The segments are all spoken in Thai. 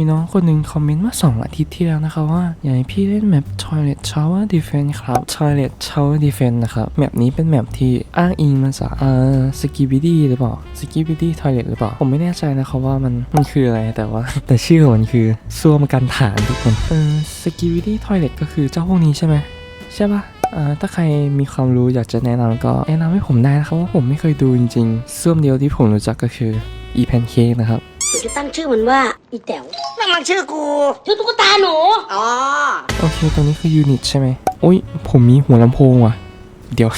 มีน้องคนหนึ่งคอมเมนต์มื่อสองอาทิตย์ที่แล้วนะคะว่า อยากให้พี่เล่นแมป Toilet Shower Defense ครับ Toilet Shower Defense นะครับ แมปนี้เป็นแมปที่อ้างอิงมาจากเอ่อ Skibidi หรือเปล่า Skibidi Toilet หรือเปล่า ผมไม่แน่ใจนะครับว่ามันมันคืออะไรแต่ว่า แต่ชื่อของมันคือซ่วมกันฐานทุกคนเออ Skibidi Toilet ก็คือเจ้าพวกนี้ใช่ไหมใช่ปะอ่าถ้าใครมีความรู้อยากจะแนะนำก็แนะนำให้ผมได้นะครับว่าผมไม่เคยดูจริงๆส้วมเดียวที่ผมรู้จักก็คือ e pancake นะครับ จะตั้งชื่อมันว่าอีแต๋วนั่นมันชื่อกู ชื่อตุ๊กตาหนู อ๋อ โอเคตรงนี้คือยูนิตใช่ไหมโอ้ย ผมมีหัวลำโพงว่ะ เดี๋ยว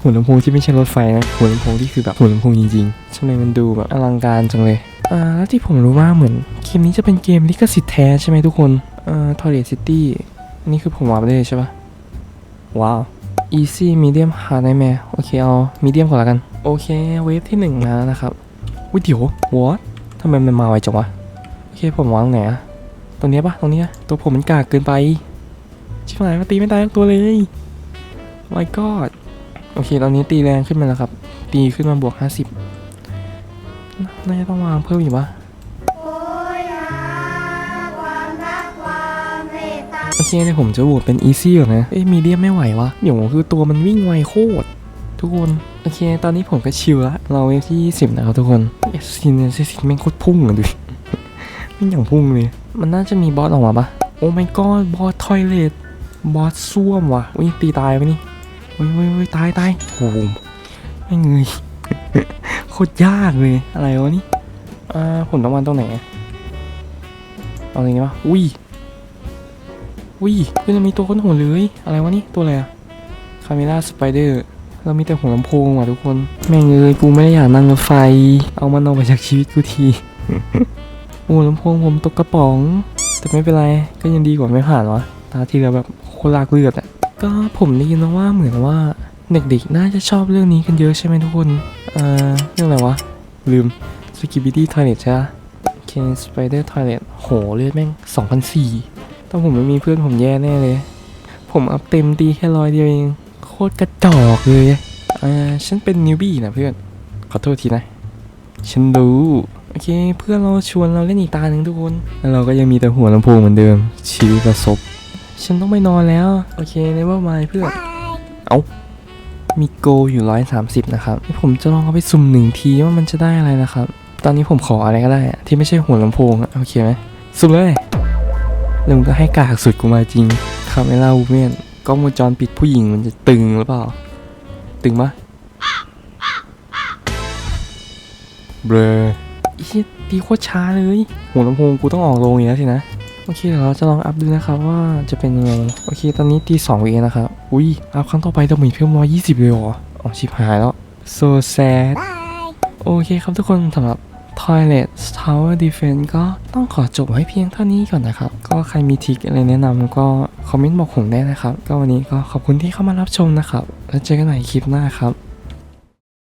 หัวลำโพงที่ไม่ใช่รถไฟนะ หัวลำโพงที่คือแบบหัวลำโพงจริงๆทำไมมันดูแบบอลังการจังเลย อ่า แล้วที่ผมรู้ว่าเหมือนเกมนี้จะเป็นเกมลิขสิทธิ์แท้ใช่ไหมทุกคน อ่า Toilet City อันนี้คือผมวาร์ปได้เลยใช่ปะว้าว easy medium hard ได้ไหมโอเคเอา medium ก่อนละกัน โอเค เวฟที่หนึ่งมาแล้วนะครับวิเดี๋ยว what ทำไมมันมาไวจังวะ โอเคผมวางไหนอะตรงนี้ปะตรงนี้ตัวผมมันกากเกินไป ชิบหายมาตีไม่ตายตัวเลย my god โอเค ตอนนี้ตีแรงขึ้นมาแล้วครับ ตีขึ้นมาบวก 50 น่าจะต้องวางเพิ่มอีกวะโอเคเดี๋ยวผมจะโหวตเป็น easy ก่อนนะ เอ้ยมีเดียไม่ไหววะ เดี๋ยวคือตัวมันวิ่งไวโคตร ทุกคน โอเค ตอนนี้ผมก็ชิลละเราเวฟที่20นะครับทุกคนเอสซินเอสซินแม่งโคตรพุ่งอะดูไม่อย่างพุ่งเลย มันน่าจะมีบอสออกมาปะโอ้ my god บอสทอยเลตบอสส้วมว่ะอุ้ยตีตายไปนี่อุ้ยอุ้ยอุ้ยตายตายโอ้โหไม่เงยโคตรยากเลยอะไรวะนี่อ่าผลรางวัลตรงไหนเอาอะไรนี้ปะอุ้ยอุ้ยเฮ้ยเรามีตัวค้นหัวเลย อะไรวะนี่ตัวอะไรอะคาเมล่าสไปเดอร์ เรามีแต่หัวลำโพงว่ะทุกคน แม่งเอ้ยกูไม่ได้อยากนั่งรถไฟ เอามันออกไปจากชีวิตกูทีหัวลำโพงผมตกกระป๋อง แต่ไม่เป็นไรก็ยังดีกว่าไม่ผ่านวะตาที่แล้วแบบโคตรลากเลือดอะก็ผมได้ยินมาว่าเหมือนว่าเด็กๆน่าจะชอบเรื่องนี้กันเยอะใช่ไหมทุกคนเอ่อเรื่องอะไรวะ ลืม s k i b i d y Toilet ใช่ปะโอเค Spider Toilet โหเลือดแม่ง2,004ถ้าผมไม่มีเพื่อนผมแย่แน่เลย ผมอัพเต็มตีแค่ร้อยเดียวเอง ตรกระจอกเลยอ่าฉันเป็นนิวบี้นะเพื่อน ขอโทษทีนะ ฉันรู้ โอเค เพื่อนเราชวนเราเล่นอีกตาหนึ่งทุกคน แล้วเราก็ยังมีแต่หัวลำโพงเหมือนเดิม ชีวิตประสบ ฉันต้องไปนอนแล้ว โอเคในว่ามาเพื่อน เอามีโกอยู่ร้อยสามสิบนะครับ ผมจะลองเอาไปสุ่มหนึ่งทีว่ามันจะได้อะไรนะครับ ตอนนี้ผมขออะไรก็ได้ ที่ไม่ใช่หัวลำโพงอะโอเคไหมสุ่มเลยแล้วมึงก็ให้กากสุดกูมาจริงคาเมล่าวูเมน กล้องวงจรปิดผู้หญิงมันจะตึงหรือเปล่า ตึงปะเบลออีตีโคตรช้าเลยหัวลำโพงกูต้องออกโรงอีกแล้วสินะ โอเคเดี๋ยวเราจะลองอัพดูนะครับว่าจะเป็นยังไง โอเค ตอนนี้ตีสองเองนะครับ อุ้ย อัพครั้งต่อไปต้องมีเพิ่มร้อยยี่สิบเลยเหรออ๋อชิบหายแล้ว so sad โอเคครับทุกคนสำหรับ Toilet Tower Defense ก็ต้องขอจบไว้เพียงเท่านี้ก่อนนะครับ ก็ใครมีทิกอะไรแนะนำก็คอมเมนต์บอกผมได้นะครับ ก็วันนี้ก็ขอบคุณที่เข้ามารับชมนะครับ แล้วเจอกันใหม่คลิปหน้าครับ